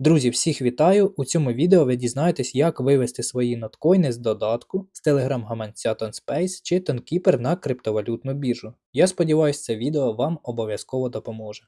Друзі, всіх вітаю! У цьому відео ви дізнаєтесь, як вивести свої ноткоїни з додатку з телеграм-гаманця TonSpace чи TonKeeper на криптовалютну біржу. Я сподіваюся, це відео вам обов'язково допоможе.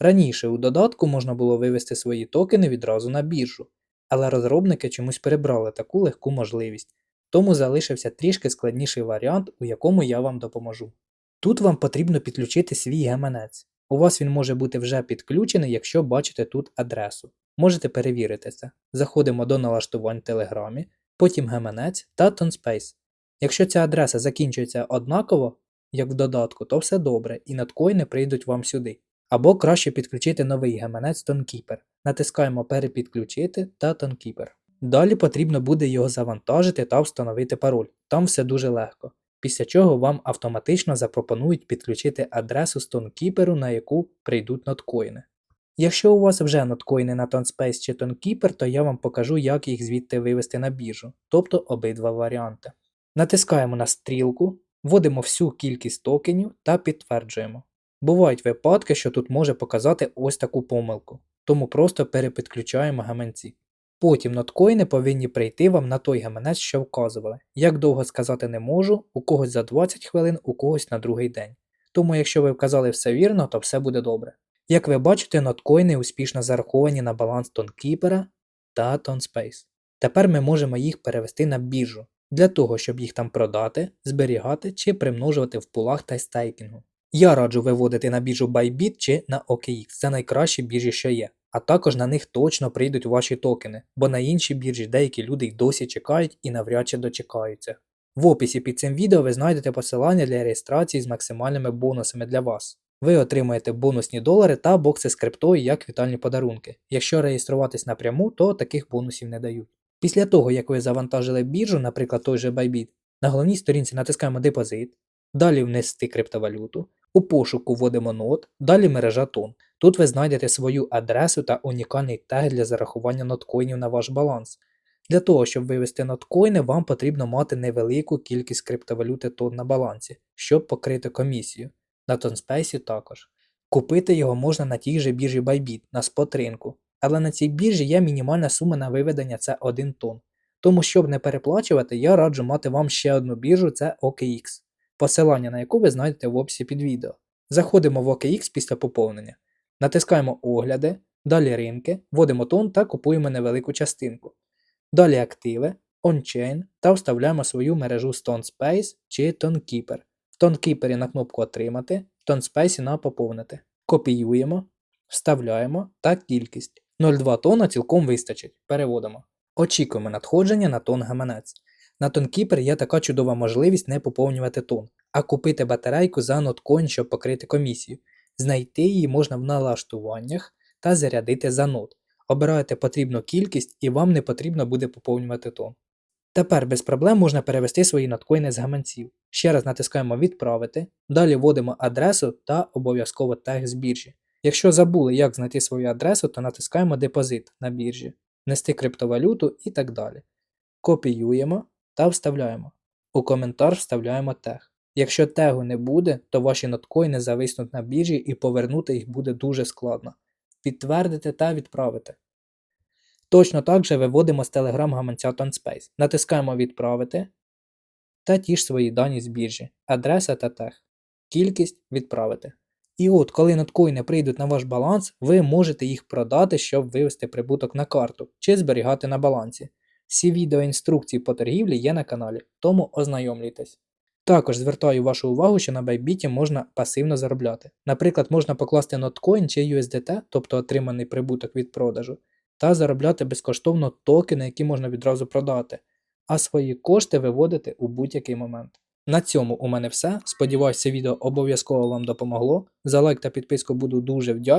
Раніше у додатку можна було вивести свої токени відразу на біржу, але розробники чомусь перебрали таку легку можливість, тому залишився трішки складніший варіант, у якому я вам допоможу. Тут вам потрібно підключити свій гаманець. У вас він може бути вже підключений, якщо бачите тут адресу. Можете перевірити це. Заходимо до налаштувань в Телеграмі, потім гаманець та TonSpace. Якщо ця адреса закінчується однаково, як в додатку, то все добре і надкоїни прийдуть вам сюди. Або краще підключити новий гаманець TonKeeper. Натискаємо Перепідключити та TonKeeper. Далі потрібно буде його завантажити та встановити пароль. Там все дуже легко. Після чого вам автоматично запропонують підключити адресу TonKeeper, на яку прийдуть ноткоїни. Якщо у вас вже ноткоїни на TonSpace чи TonKeeper, то я вам покажу, як їх звідти вивести на біржу, тобто обидва варіанти. Натискаємо на стрілку, вводимо всю кількість токенів та підтверджуємо. Бувають випадки, що тут може показати ось таку помилку, тому просто перепідключаємо гаманці. Потім ноткоїни повинні прийти вам на той гаманець, що вказували. Як довго сказати не можу, у когось за 20 хвилин, у когось на другий день. Тому якщо ви вказали все вірно, то все буде добре. Як ви бачите, ноткоїни успішно зараховані на баланс TonKeeper та TonSpace. Тепер ми можемо їх перевести на біржу, для того, щоб їх там продати, зберігати чи примножувати в пулах та стейкінгу. Я раджу виводити на біржу Bybit чи на OKX, це найкращі біржі, що є. А також на них точно прийдуть ваші токени, бо на інші біржі деякі люди й досі чекають і навряд чи дочекаються. В описі під цим відео ви знайдете посилання для реєстрації з максимальними бонусами для вас. Ви отримаєте бонусні долари та бокси з криптою як вітальні подарунки. Якщо реєструватись напряму, то таких бонусів не дають. Після того, як ви завантажили біржу, наприклад, той же Bybit, на головній сторінці натискаємо депозит, далі внести криптовалюту, у пошуку вводимо нот, далі мережа тон. Тут ви знайдете свою адресу та унікальний тег для зарахування ноткоїнів на ваш баланс. Для того, щоб вивести ноткоїни, вам потрібно мати невелику кількість криптовалюти тон на балансі, щоб покрити комісію. На TonSpace також. Купити його можна на тій же біржі Bybit на спот ринку, але на цій біржі є мінімальна сума на виведення це 1 тон. Тому, щоб не переплачувати, я раджу мати вам ще одну біржу це OKX, посилання на яку ви знайдете в описі під відео. Заходимо в OKX після поповнення, натискаємо огляди, далі ринки, вводимо тон та купуємо невелику частинку. Далі активи, ончейн та вставляємо свою мережу з TonSpace чи TonKeeper. В TonKeeper на кнопку Отримати, в TonSpace на Поповнити. Копіюємо, вставляємо та кількість. 0,2 тона цілком вистачить. Переводимо. Очікуємо надходження на тон гаманець. На TonKeeper є така чудова можливість не поповнювати тон, а купити батарейку за ноткоін, щоб покрити комісію. Знайти її можна в налаштуваннях та зарядити за нот. Обираєте потрібну кількість і вам не потрібно буде поповнювати тон. Тепер без проблем можна перевести свої ноткоїни з гаманців. Ще раз натискаємо Відправити, далі вводимо адресу та обов'язково тег з біржі. Якщо забули, як знайти свою адресу, то натискаємо Депозит на біржі, Внести криптовалюту і так далі. Копіюємо та вставляємо. У коментар вставляємо тег. Якщо тегу не буде, то ваші ноткоїни зависнуть на біржі і повернути їх буде дуже складно. Підтвердити та відправити. Точно так же виводимо з Telegram гаманця TonSpace. Натискаємо Відправити та ті ж свої дані з біржі, адреса та тег. Кількість відправити. І от, коли ноткоїни прийдуть на ваш баланс, ви можете їх продати, щоб вивести прибуток на карту чи зберігати на балансі. Всі відеоінструкції по торгівлі є на каналі, тому ознайомлюйтесь. Також звертаю вашу увагу, що на Bybit можна пасивно заробляти. Наприклад, можна покласти ноткоін чи USDT, тобто отриманий прибуток від продажу, та заробляти безкоштовно токени, які можна відразу продати, а свої кошти виводити у будь-який момент. На цьому у мене все. Сподіваюся, відео обов'язково вам допомогло. За лайк та підписку буду дуже вдячний.